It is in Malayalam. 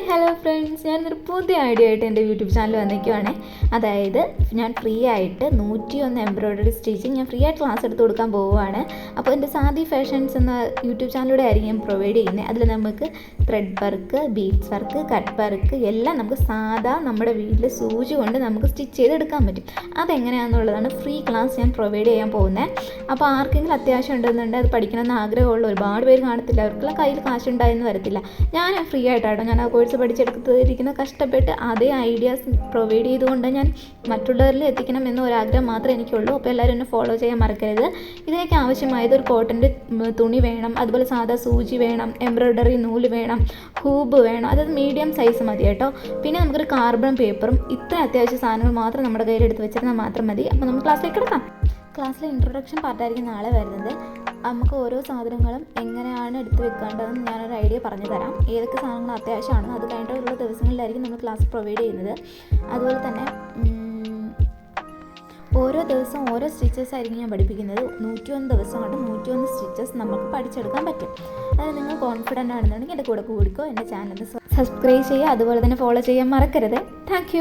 ഹായ് ഹലോ ഫ്രണ്ട്സ് ഞാനൊരു പുതിയ ഐഡിയ ആയിട്ട് എന്റെ യൂട്യൂബ് ചാനൽ വന്നിരിക്കുവാണേ. അതായത് ഞാൻ ഫ്രീ ആയിട്ട് നൂറ്റി ഒന്ന് എംബ്രോയ്ഡറി സ്റ്റിച്ചിങ് ഞാൻ ഫ്രീ ആയിട്ട് ക്ലാസ് എടുത്ത് കൊടുക്കാൻ പോവുകയാണ് അപ്പോൾ സാദി ഫാഷൻസ് എന്ന യൂട്യൂബ് ചാനലിലൂടെ ആയിരിക്കും ഞാൻ പ്രൊവൈഡ് ചെയ്യുന്നത് അതിൽ നമുക്ക് thread work beads work cut work എല്ലാം നമുക്ക് സാധാ നമ്മുടെ വീട്ടിൽ സൂചി കൊണ്ട് നമുക്ക് സ്റ്റിച്ച് ചെയ്തെടുക്കാൻ പറ്റും. അതെങ്ങനെയാണെന്നുള്ളതാണ് ഫ്രീ ക്ലാസ് ഞാൻ പ്രൊവൈഡ് ചെയ്യാൻ പോകുന്നത് അപ്പോൾ ആർക്കെങ്കിലും അത്യാവശ്യം ഉണ്ടെന്നുണ്ടെങ്കിൽ അത് പഠിക്കണമെന്ന് ആഗ്രഹമുള്ള ഒരുപാട് പേര് കാണത്തില്ല. അവർക്കുള്ള കയ്യിൽ കാശുണ്ടായെന്ന് വരത്തില്ല. ഞാൻ ഫ്രീ ആയിട്ടാണ് ഞാൻ ആ കോഴ്സ് പഠിച്ചെടുത്തിരിക്കുന്ന കഷ്ടപ്പെട്ട് അതേ ഐഡിയാസ് പ്രൊവൈഡ് ചെയ്തുകൊണ്ട് ഞാൻ മറ്റുള്ളവരിൽ എത്തിക്കണം എന്ന ഒരാഗ്രഹം മാത്രമേ എനിക്കുള്ളൂ. അപ്പോൾ എല്ലാവരും എന്നെ ഫോളോ ചെയ്യാൻ മറക്കരുത്. ഇതിനൊക്കെ ആവശ്യമായത് ഒരു കോട്ടന്റെ തുണി വേണം അതുപോലെ സാധാ സൂചി വേണം എംബ്രോയ്ഡറി നൂൽ വേണം ഹൂബ് വേണം അതായത് മീഡിയം സൈസ് മതി കേട്ടോ. പിന്നെ നമുക്കൊരു കാർബൺ പേപ്പറും ഇത്ര അത്യാവശ്യ സാധനങ്ങൾ മാത്രം നമ്മുടെ കയ്യിൽ എടുത്ത് വെച്ചിരുന്നാൽ മാത്രം മതി. അപ്പോൾ നമുക്ക് ക്ലാസ്സിലേക്ക് കിടക്കാം. ക്ലാസ്സിലെ ഇൻട്രൊഡക്ഷൻ പാർട്ടായിരിക്കും നാളെ വരുന്നത്. നമുക്ക് ഓരോ സാധനങ്ങളും എങ്ങനെയാണ് എടുത്ത് വെക്കേണ്ടതെന്ന് ഞാനൊരു ഐഡിയ പറഞ്ഞു തരാം ഏതൊക്കെ സാധനങ്ങൾ അത്യാവശ്യമാണ് അത് കഴിഞ്ഞിട്ടുള്ള ദിവസങ്ങളിലായിരിക്കും നമ്മൾ ക്ലാസ് പ്രൊവൈഡ് ചെയ്യുന്നത്. അതുപോലെ തന്നെ ദിവസം ഓരോ സ്റ്റിച്ചസ് ആയിരിക്കും ഞാൻ പഠിപ്പിക്കുന്നത്. നൂറ്റിയൊന്ന് ദിവസം കൊണ്ട് നൂറ്റിയൊന്ന് സ്റ്റിച്ചസ് നമുക്ക് പഠിച്ചെടുക്കാൻ പറ്റും. അതായത് നിങ്ങൾ കോൺഫിഡന്റ് ആണെന്നുണ്ടെങ്കിൽ എന്റെ കൂടെ കൂടിക്കോ. എന്റെ ചാനൽ സബ്സ്ക്രൈബ് ചെയ്യുക. അതുപോലെ തന്നെ ഫോളോ ചെയ്യാൻ മറക്കരുത്. താങ്ക്